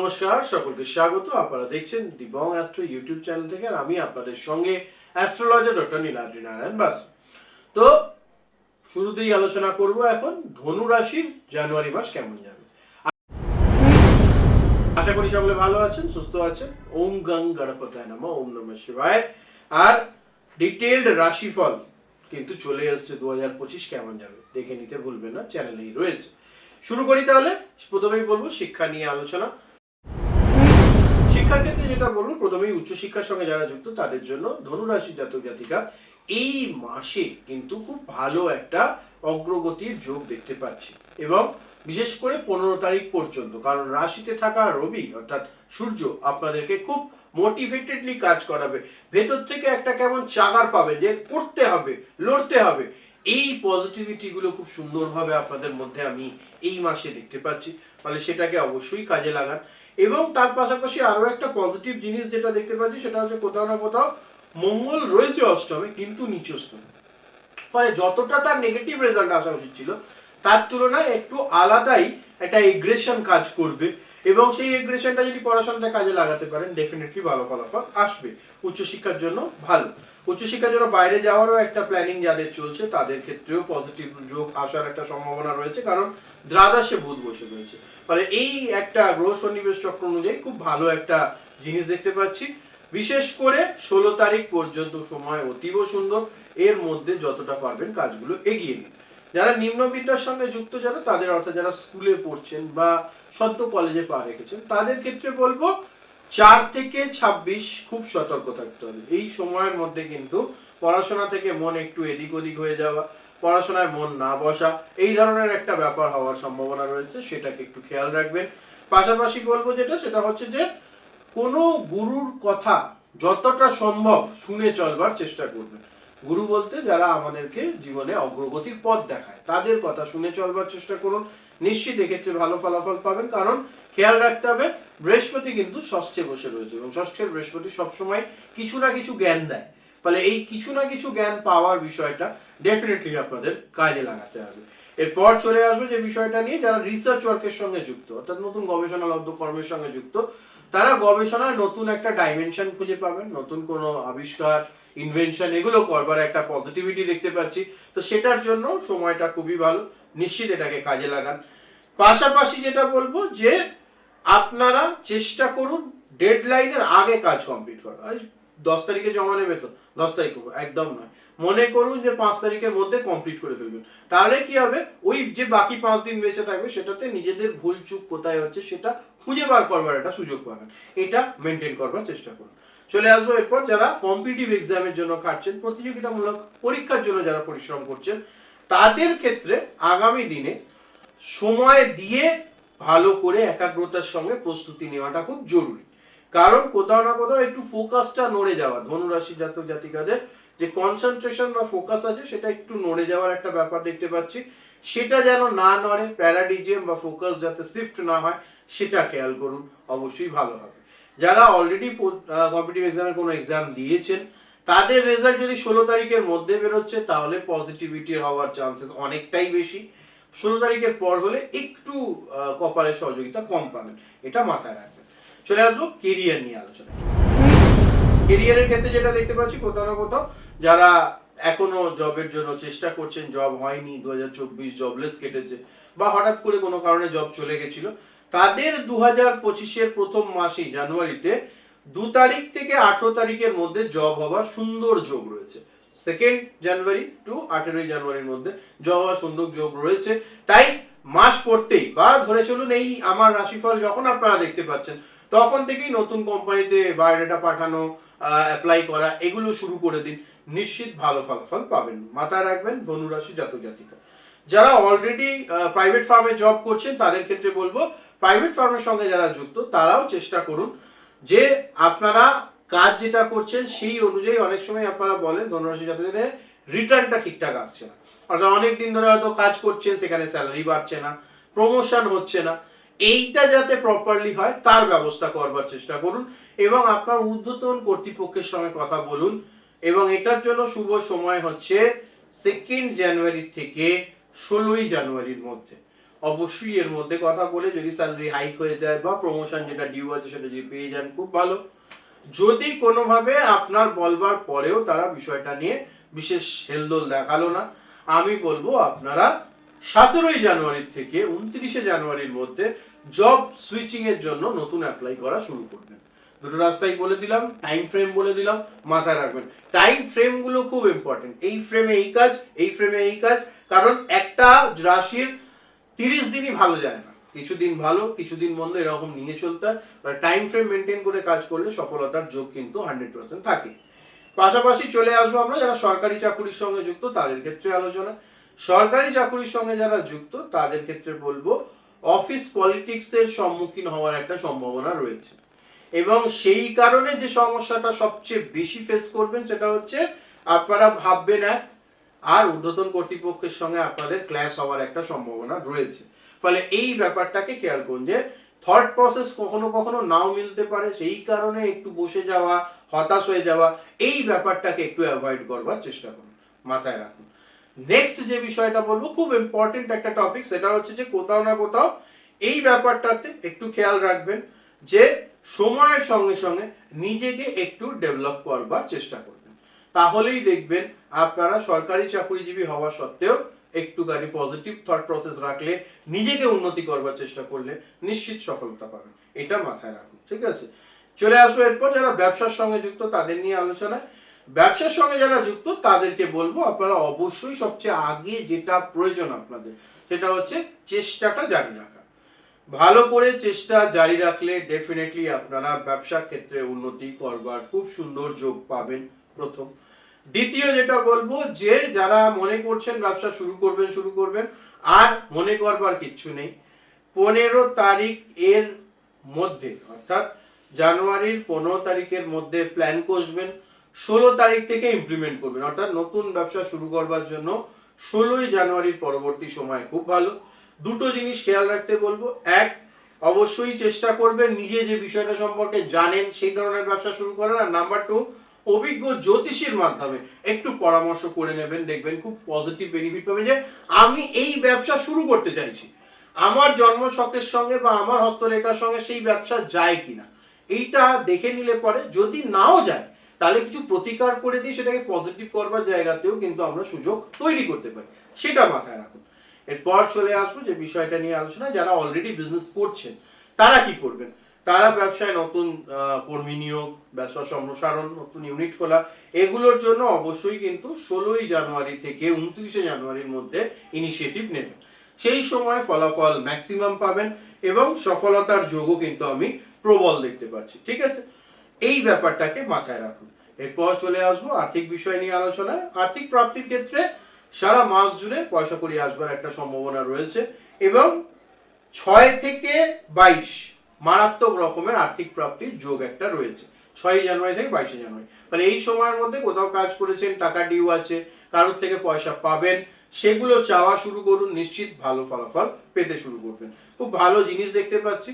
নমস্কার, সকলকে স্বাগত। আপনারা দেখছেন the Bong Astro YouTube channel থেকে আর আমি আপনাদের সঙ্গে অ্যাস্ট্রোলজার ডক্টর নীলাদ্রি নারায়ণ বাসু। তো, শুরুতেই আলোচনা করব এখন, ধনু রাশির জানুয়ারি মাস কেমন যাবে? আশা করি সকলে ভালো আছেন, সুস্থ আছেন। ওম গং গণপতায় নম, ওম নমঃ শিবায়। আর ডিটেলড রাশিফল কিন্তু চলে এসেছে দু হাজার পঁচিশ কেমন যাবে? দেখে নিতে ভুলবেন না, চ্যানেলেই রয়েছে। শুরু করি তাহলে, প্রথমেই বলব শিক্ষা নিয়ে আলোচনা। শিক্ষার ক্ষেত্রে যেটা বলব, প্রথমেই উচ্চশিক্ষার সঙ্গে যারা যুক্ত, তাদের জন্য ধনুরাশি জাতক জাতিকা এই মাসে কিন্তু খুব ভালো একটা অগ্রগতির যোগ দেখতে পাচ্ছি। এবং বিশেষ করে পনেরো তারিখ পর্যন্ত, কারণ রাশিতে থাকা রবি, অর্থাৎ সূর্য, আপনাদেরকে খুব মোটিভেটেডলি কাজ করাবে। ভেতর থেকে একটা কেমন চাগার পাবে যে করতে হবে, লড়তে হবে। এই পজিটিভিটিগুলো খুব সুন্দরভাবে আপনাদের মধ্যে আমি এই মাসে দেখতে পাচ্ছি। ফলে সেটাকে অবশ্যই কাজে লাগান। এবং তার পাশাপাশি আরও একটা পজিটিভ জিনিস যেটা দেখতে পাচ্ছি, সেটা হচ্ছে কোথাও না কোথাও মঙ্গল রয়েছে অষ্টমে, কিন্তু নিচস্থ। ফলে যতটা তার নেগেটিভ রেজাল্ট আসা উচিত ছিল, তার তুলনায় একটু আলাদাই একটা এগ্রেশন কাজ করবে। এবং সেই এগ্রেশনটা যদি পড়াশোনাতে কাজে লাগাতে পারেন ডেফিনেটলি ভালো ফলাফল আসবে। উচ্চশিক্ষার জন্য ভালো। উচ্চশিক্ষার জন্য বাইরে যাওয়ারও একটা প্ল্যানিং যাদের চলছে, তাদের ক্ষেত্রেও পজিটিভ যোগ আসার একটা সম্ভাবনা রয়েছে, কারণ দ্বাদশে বুধ বসে রয়েছে। ফলে এই একটা গ্রহ সন্নিবেশ চক্র অনুযায়ী খুব ভালো একটা জিনিস দেখতে পাচ্ছি। বিশেষ করে ষোলো তারিখ পর্যন্ত সময় অতীব সুন্দর। এর মধ্যে যতটা পারবেন কাজগুলো এগিয়ে নিন। যারা নিম্ন বিদ্যার সঙ্গে যুক্ত, যারা তাদের অর্থাৎ যারা স্কুলে পড়ছেন বা সদ্য কলেজে পা রেখেছেন, তাদের ক্ষেত্রে বলব চার থেকে ছাব্বিশ খুব সতর্ক থাকতে হবে। এই সময়ের মধ্যে কিন্তু পড়াশোনা থেকে মন একটু এদিক ওদিক হয়ে যাওয়া, পড়াশোনায় মন না বসা, এই ধরনের একটা ব্যাপার হওয়ার সম্ভাবনা রয়েছে, সেটাকে একটু খেয়াল রাখবেন। পাশাপাশি বলব যেটা, সেটা হচ্ছে যে কোনো গুরুর কথা যতটা সম্ভব শুনে চলবার চেষ্টা করবেন। গুরু বলতে যারা আমাদেরকে জীবনে অগ্রগতির পথ দেখায়, তাদের কথা শুনে চলবার চেষ্টা করুন। নিশ্চিত এক্ষেত্রে ভালো ফলাফল পাবেন, কারণ খেয়াল রাখতে হবে, বৃহস্পতি কিন্তু ষষ্ঠে বসে রয়েছে এবং ষষ্ঠের বৃহস্পতি সবসময় কিছু না কিছু জ্ঞান দেয়। ফলে এই কিছু না কিছু জ্ঞান পাওয়ার বিষয়টা ডেফিনেটলি আপনাদের কাজে লাগাতে হবে। এরপর চলে আসবে যে বিষয়টা নিয়ে, যারা রিসার্চ ওয়ার্কের সঙ্গে যুক্ত, অর্থাৎ নতুন গবেষণালব্ধ কর্মের সঙ্গে যুক্ত, তারা গবেষণায় নতুন একটা ডাইমেনশন খুঁজে পাবেন, নতুন কোনো আবিষ্কার ইনভেনশন এগুলো করবার একটা পজিটিভিটি দেখতে পাচ্ছি। তো সেটার জন্য সময়টা খুবই ভালো। নিশ্চিত এটাকে কাজে লাগান। পাশাপাশি যেটা বলব যে, আপনারা চেষ্টা করুন ডেডলাইনের আগে কাজ কমপ্লিট করা। দশ তারিখে জমা নেবে তো? দশ তারিখ একদম নয়। মনে করুন যে পাঁচ তারিখের মধ্যে কমপ্লিট করে ফেলবেন। তাহলে কি হবে? ওই যে বাকি পাঁচ দিন বেঁচে থাকবে, সেটাতে নিজেদের ভুল চুক কোথায় হচ্ছে, সেটা খুঁজে বার করবার একটা সুযোগ পাবেন। এটা মেনটেন করবার চেষ্টা করুন। চলে আসব এরপর যারা কম্পিটিভ এক্সামের জন্য খাটছেন প্রতিযোগিতামূলক পরীক্ষার জন্য যারা পরিশ্রম করছেন, তাদের ক্ষেত্রে আগামী দিনে সময় দিয়ে ভালো করে একাগ্রতার সঙ্গে প্রস্তুতি নেওয়াটা খুব জরুরি। কারণ কোথাও না কোথাও একটু ফোকাসটা নড়ে যাওয়া, ধনুরাশি জাতক জাতিকাদের যে কনসেন্ট্রেশন বা ফোকাস আছে, সেটা একটু নড়ে যাওয়ার একটা ব্যাপার দেখতে পাচ্ছি। সেটা যেন না নড়ে প্যারাডিজিয়াম বা ফোকাস যাতে শিফট না হয়, সেটা খেয়াল করুন, অবশ্যই ভালো হবে। যারা অলরেডি কম্পিটিভ এক্সামের কোনো এক্সাম দিয়েছেন, তাদের রেজাল্ট যদি ষোলো তারিখের মধ্যে বেরোচ্ছে, তাহলে পজিটিভিটি হওয়ার চান্সেস অনেকটাই বেশি। ষোলো তারিখের পর হলে একটু কপালের সহযোগিতা কম পাবেন। এটা মাথায় রাখবেন। চলে আসব কেরিয়ার নিয়ে আলোচনা কেরিয়ারের ক্ষেত্রে যেটা দেখতে পাচ্ছি, কোথাও না কোথাও যারা এখনও জবের জন্য চেষ্টা করছেন জব হয়নি, দু হাজার চব্বিশ জবলেস কেটেছে, বা হঠাৎ করে কোনো কারণে জব চলে গেছিল তাদের দু হাজার পঁচিশের প্রথম মাসেই জানুয়ারিতে দু তারিখ থেকে আঠেরো তারিখের মধ্যে জব হওয়ার সুন্দর যোগ রয়েছে। সেকেন্ড জানুয়ারি টু আঠেরোই জানুয়ারির মধ্যে জব হওয়ার সুন্দর যোগ রয়েছে। তাই মাস পড়তেই বা ধরে চলুন এই আমার রাশিফল যখন আপনারা দেখতে পাচ্ছেন, তখন থেকেই নতুন কোম্পানিতে বায়োডাটা পাঠানো অ্যাপ্লাই করা, এগুলো শুরু করে দিন। নিশ্চিত ভালো ফলাফল পাবেন। মাথায় রাখবেন, ধনুরাশি জাতক জাতিকা যারা অলরেডি প্রাইভেট ফার্মে জব করছেন, তাদের ক্ষেত্রে বলব প্রাইভেট ফার্মের সঙ্গে যারা যুক্ত, তারাও চেষ্টা করুন যে আপনারা কাজ যেটা করছেন, সেই অনুযায়ী অনেক সময় আপনারা বলেন ধনুরাশি জাতকদের রিটার্নটা ঠিকঠাক আসছে না। অর্থাৎ অনেক দিন ধরে হয়তো কাজ করছেন, সেখানে স্যালারি বাড়ছে না প্রমোশন হচ্ছে না। এইটা যাতে প্রপারলি হয়, তার ব্যবস্থা করবার চেষ্টা করুন এবং আপনার ঊর্ধ্বতন কর্তৃপক্ষের সঙ্গে কথা বলুন এবং এটার জন্য শুভ সময় হচ্ছে সেকেন্ড জানুয়ারি থেকে ষোলোই জানুয়ারির মধ্যে। অবশ্যই এর মধ্যে কথা বলে যদি স্যালারি হাইক হয়ে যায় বা প্রমোশন যেটা ডিউ আছে সেটা যদি পেয়ে যান, খুব ভালো। যদি কোনোভাবে আপনার বলবার পরেও তারা বিষয়টা নিয়ে বিশেষ হেলদোল দেখাল না, আমি বলব আপনারা সতেরোই জানুয়ারির থেকে উনত্রিশে জানুয়ারির মধ্যে জব সুইচিং এর জন্য নতুন অ্যাপ্লাই করা শুরু করবেন। দুটো রাস্তায় বলে দিলাম টাইম ফ্রেম বলে দিলাম, মাথায় রাখবেন। টাইম ফ্রেমগুলো খুব ইম্পর্টেন্ট এই ফ্রেমে এই কাজ, এই ফ্রেমে এই কাজ। কারণ একটা রাশির তিরিশ দিনই ভালো যায় না। কিছুদিন ভালো, কিছুদিন মন্দ, এরকম নিয়ে চলতে হয়। টাইম ফ্রেম মেনটেন করে কাজ করলে সফলতার যোগ কিন্তু হান্ড্রেড পার্সেন্ট থাকে। পাশাপাশি চলে আসব আমরা যারা সরকারি চাকুরির সঙ্গে যুক্ত, তাদের ক্ষেত্রে আলোচনা। সরকারি চাকুরির সঙ্গে যারা যুক্ত, তাদের ক্ষেত্রে বলব অফিস পলিটিক্সের সম্মুখীন হওয়ার একটা সম্ভাবনা রয়েছে। এবং সেই কারণে যে সমস্যাটা সবচেয়ে বেশি ফেস করবেন, সেটা হচ্ছে, আপনারা ভাববেন এক আর ঊর্ধ্বতন কর্তৃপক্ষের সঙ্গে আপনাদের ক্ল্যাশ হওয়ার একটা সম্ভাবনা রয়েছে। ফলে এই ব্যাপারটাকে খেয়াল করুন যে থট প্রসেস কখনো কখনো নাও মিলতে পারে, সেই কারণে একটু বসে যাওয়া, হতাশ হয়ে যাওয়া, এই ব্যাপারটাকে একটু অ্যাভয়েড করবার চেষ্টা করুন, মাথায় রাখুন। নেক্সট যে বিষয়টা বলব, খুব ইম্পর্টেন্ট একটা টপিক সেটা হচ্ছে যে কোথাও না কোথাও এই ব্যাপারটাতে একটু খেয়াল রাখবেন যে, সময়ের সঙ্গে সঙ্গে নিজেকে একটু ডেভেলপ করবার চেষ্টা করবেন তাহলেই দেখবেন আপনারা সরকারি চাকরিজীবী হওয়া সত্ত্বেও একটুখানি পজিটিভ থট প্রসেস রাখলে, নিজেকে উন্নতি করবার চেষ্টা করলে নিশ্চিত সফলতা পাবেন। এটা মাথায় রাখুন, ঠিক আছে? চলে আসব এরপর যারা ব্যবসার সঙ্গে যুক্ত, তাদের নিয়ে আলোচনা। ব্যবসার সঙ্গে যারা যুক্ত, তাদেরকে বলব আপনারা অবশ্যই সবচেয়ে আগে যেটা প্রয়োজন আপনাদের, সেটা হচ্ছে চেষ্টাটা জারি রাখা। ভালো করে চেষ্টা জারি রাখলে ডেফিনেটলি আপনারা ব্যবসা ক্ষেত্রে উন্নতি করবার খুব সুন্দর যোগ পাবেন। প্রথম। দ্বিতীয় যেটা বলব, যে যারা মনে করছেন ব্যবসা শুরু করবেন শুরু করবেন, আর মনে করবার কিচ্ছু নেই। পনেরো তারিখ এর মধ্যে, অর্থাৎ জানুয়ারির পনেরো তারিখের মধ্যে প্ল্যান কষবেন, ষোলো তারিখ থেকে ইমপ্লিমেন্ট করবেন। অর্থাৎ নতুন ব্যবসা শুরু করবার জন্য ষোলোই জানুয়ারির পরবর্তী সময় খুব ভালো। দুটো জিনিস খেয়াল রাখতে বলব। এক, অবশ্যই চেষ্টা করবেন নিজে যে বিষয়টা সম্পর্কে জানেন, সেই ধরনের ব্যবসা শুরু করার। আর নাম্বার টু অভিজ্ঞ জ্যোতিষীর মাধ্যমে একটু পরামর্শ করে নেবেন, দেখবেন খুব পজিটিভ বেনিফিট পাবে যে আমি এই ব্যবসা শুরু করতে চাইছি। আমার জন্ম ছকের সঙ্গে বা আমার হস্তরেখার সঙ্গে সেই ব্যবসা যায় কিনা? এইটা দেখে নিলে পরে যদি নাও যায়, তাহলে কিছু প্রতিকার করে দিয়ে সেটাকে পজিটিভ করবার জায়গাতেও কিন্তু আমরা সুযোগ তৈরি করতে পারি। সেটা মাথায় রাখুন। এরপর চলে আসব যে বিষয়টা নিয়ে আলোচনা যারা অলরেডি বিজনেস করছেন, তারা কি করবেন? তারা ব্যবসায় নতুন কর্মী নিয়োগ, ব্যবসা সম্প্রসারণ, নতুন ইউনিট খোলা, এগুলোর জন্য অবশ্যই কিন্তু ষোলোই জানুয়ারি থেকে উনত্রিশে জানুয়ারির মধ্যে ইনিশিয়েটিভ নেবেন সেই সময় ফলাফল ম্যাক্সিমাম পাবেন এবং সফলতার যোগও কিন্তু আমি প্রবল দেখতে পাচ্ছি, ঠিক আছে? এই ব্যাপারটাকে মাথায় রাখুন। এরপর চলে আসব আর্থিক বিষয় নিয়ে আলোচনায়। আর্থিক প্রাপ্তির ক্ষেত্রে সারা মাস জুড়ে পয়সা করি আসবার একটা সম্ভাবনা রয়েছে এবং ছয় থেকে বাইশ মারাত্মক রকমের আর্থিক প্রাপ্তির যোগ একটা রয়েছে। ছয়ই জানুয়ারি থেকে বাইশে জানুয়ারি। মানে এই সময়ের মধ্যে কোথাও কাজ করেছেন, টাকা ডিউ আছে, কারোর থেকে পয়সা পাবেন, সেগুলো চাওয়া শুরু করুন, নিশ্চিত ভালো ফলাফল পেতে শুরু করবেন। খুব ভালো জিনিস দেখতে পাচ্ছি।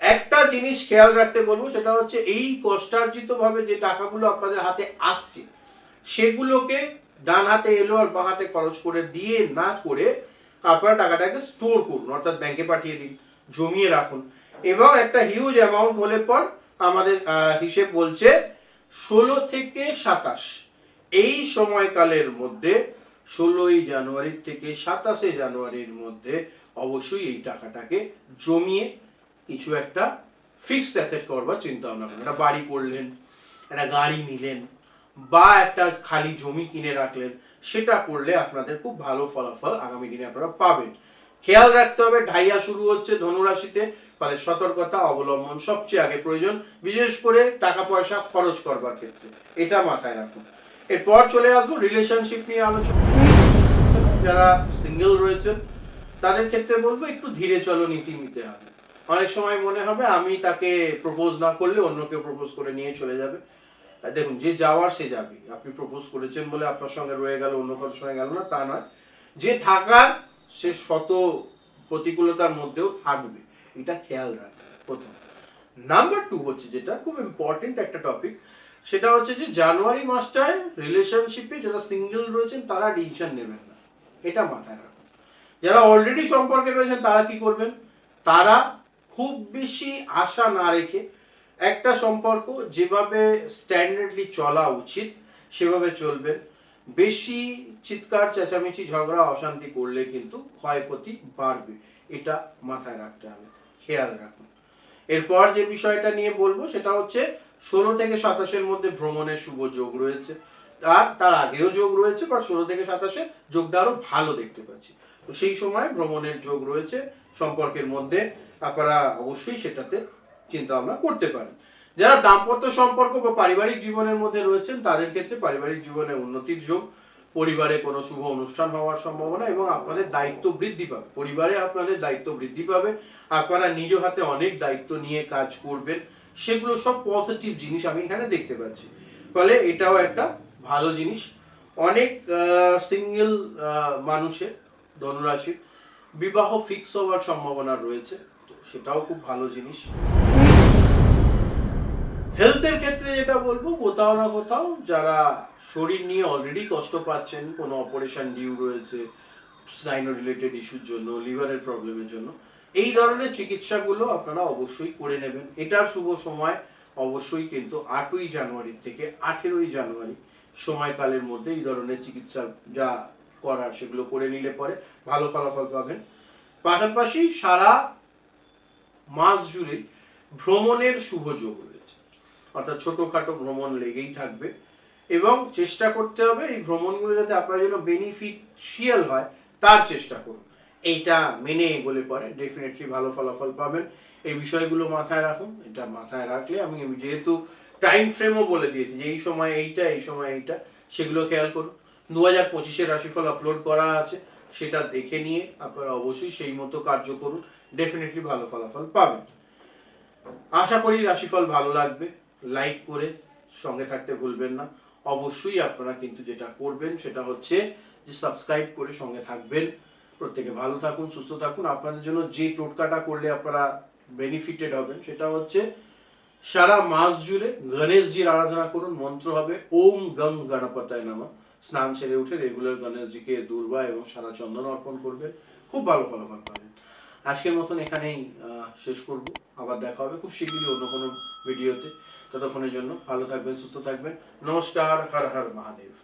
একটা জিনিস খেয়াল রাখতে বলব, সেটা হচ্ছে এই কষ্টার্জিত ভাবে যে টাকাগুলো আপনাদের হাতে আসছে, সেগুলোকে ডান হাতে এলো আর বাঁ হাতে খরচ করে দিয়ে না করে আপনারা টাকাটাকে স্টোর করুন, অর্থাৎ ব্যাংকে পাঠিয়ে দিন, জমিয়ে রাখুন। এবং একটা হিউজ অ্যামাউন্ট হলে পর আমাদের হিসেব বলছে ষোলো থেকে সাতাশ। এই সময়কালের মধ্যে, ষোলোই জানুয়ারি থেকে সাতাশে জানুয়ারির মধ্যে অবশ্যই এই টাকাটাকে জমিয়ে কিছু একটা ফিক্সড অ্যাসেট করবার চিন্তা ভাবনা করুন। একটা বাড়ি করলেন, একটা গাড়ি নিলেন, বা একটা খালি জমি কিনে রাখলেন, সেটা করলে আপনাদের খুব ভালো ফলাফল আগামী দিনে আপনারা পাবেন। খেয়াল রাখতে হবে, ঢাইয়া শুরু হচ্ছে ধনুরাশিতে। ফলে সতর্কতা অবলম্বন সবচেয়ে আগে প্রয়োজন, বিশেষ করে টাকা পয়সা খরচ করবার ক্ষেত্রে। এটা মাথায় রাখুন। এরপর চলে আসব রিলেশনশিপ নিয়ে আলোচনা। যারা সিঙ্গেল রয়েছেন, তাদের ক্ষেত্রে বলব একটু ধীরে চলো, নীতি নিতে হবে। অনেক সময় মনে হবে আমি তাকে প্রপোজ না করলে অন্য কেউ প্রপোজ করে নিয়ে চলে যাবে। দেখুন, যে যাওয়ার সে যাবে। আপনি প্রপোজ করেছেন বলে আপনার সঙ্গে রয়ে গেল, অন্য কারোর সঙ্গে গেল না, তা নয়। যে থাকার, সে শত প্রতিকূলতার মধ্যেও থাকবে। এটা খেয়াল রাখবে, প্রথম। নাম্বার টু হচ্ছে যেটা খুব ইম্পর্টেন্ট একটা টপিক সেটা হচ্ছে যে জানুয়ারি মাসটায় রিলেশনশিপে যারা সিঙ্গেল রয়েছেন, তারা ডিসিশন নেবেন না। এটা মাথায় রাখুন। যারা অলরেডি সম্পর্কে রয়েছেন, তারা কি করবেন? তারা খুব বেশি আশা না রেখে একটা সম্পর্ক যেভাবে স্ট্যান্ডার্ডলি চলা উচিত, সেভাবে চলবেন। বেশি চিৎকার, চেঁচামেচি, ঝগড়া, অশান্তি করলে কিন্তু ক্ষয়ক্ষতি বাড়বে। এটা মাথায় রাখতে হবে, খেয়াল রাখুন। এরপর যে বিষয়টা নিয়ে বলব, সেটা হচ্ছে ষোলো থেকে সাতাশের মধ্যে ভ্রমণের শুভ যোগ রয়েছে। আর তার আগেও যোগ রয়েছে বা ষোলো থেকে সাতাশে যোগটা আরও ভালো দেখতে পাচ্ছি। তো সেই সময় ভ্রমণের যোগ রয়েছে, সম্পর্কের মধ্যে আপনারা অবশ্যই সেটাতে চিন্তা ভাবনা করতে পারেন। যারা দাম্পত্য সম্পর্ক বা পারিবারিক জীবনের মধ্যে রয়েছেন, তাদের ক্ষেত্রে পারিবারিক জীবনে উন্নতির যোগ পরিবারে কোনো শুভ অনুষ্ঠান হওয়ার সম্ভাবনা এবং আপনাদের দায়িত্ব বৃদ্ধি পাবে। পরিবারে আপনাদের দায়িত্ব বৃদ্ধি পাবে। আপনারা নিজ হাতে অনেক দায়িত্ব নিয়ে কাজ করবেন। সেগুলো সব পজিটিভ জিনিস আমি এখানে দেখতে পাচ্ছি। ফলে এটাও একটা ভালো জিনিস। অনেক সিঙ্গেল মানুষের ধনুরাশির বিবাহ ফিক্স হওয়ার সম্ভাবনা রয়েছে। তো সেটাও খুব ভালো জিনিস। ক্ষেত্রে যেটা বলব, কোথাও না কোথাও যারা শরীর নিয়ে অলরেডি কষ্ট পাচ্ছেন, কোনো অপারেশন ডিউ রয়েছে স্নাইনো রিলেটেড ইস্যুর জন্য, লিভারের প্রবলেমের জন্য, এই ধরনের চিকিৎসাগুলো আপনারা অবশ্যই করে নেবেন। এটার শুভ সময় অবশ্যই কিন্তু আটই জানুয়ারি থেকে আঠেরোই জানুয়ারি সময়কালের মধ্যে এই ধরনের চিকিৎসা যা করার সেগুলো করে নিলে পরে ভালো ফলাফল পাবেন। পাশাপাশি সারা মাস জুড়ে ভ্রমণের শুভ যোগ অর্থাৎ ছোটোখাটো ভ্রমণ লেগেই থাকবে। এবং চেষ্টা করতে হবে এই ভ্রমণগুলো যাতে আপনার জন্য বেনিফিশিয়াল হয়, তার চেষ্টা করুন। এইটা মেনে এগোলে পরে ডেফিনেটলি ভালো ফলাফল পাবেন। এই বিষয়গুলো মাথায় রাখুন, এটা মাথায় রাখলে আমি যেহেতু টাইম ফ্রেমও বলে দিয়েছি যে এই সময় এইটা, এই সময় এইটা, সেগুলো খেয়াল করুন। দু হাজার পঁচিশের রাশিফল আপলোড করা আছে, সেটা দেখে নিয়ে আপনারা অবশ্যই সেই মতো কার্য করুন ডেফিনেটলি ভালো ফলাফল পাবেন। আশা করি রাশিফল ভালো লাগবে। লাইক করে সঙ্গে থাকতে ভুলবেন না। অবশ্যই আপনারা কিন্তু যেটা করবেন সেটা হচ্ছে যে সাবস্ক্রাইব করে সঙ্গে থাকবেন। প্রত্যেকে ভালো থাকুন, সুস্থ থাকুন। আপনাদের জন্য যে টোটকাটা করলে আপনারা বেনিফিটেড হবেন সেটা হচ্ছে সারা মাস জুড়ে গণেশজির আরাধনা করুন, মন্ত্র হবে, ওম গং গণপতায় নামা। স্নান সেরে উঠে রেগুলার গণেশজিকে দুর্বা এবং সারা চন্দন অর্পণ করবেন। খুব ভালো ফলাফল পাবেন। আজকের মতন এখানেই শেষ করব। আবার দেখা হবে খুব শীঘ্রই অন্য কোনো ভিডিওতে। ততক্ষণের জন্য ভালো থাকবেন সুস্থ থাকবেন। নমস্কার হর হর মহাদেব।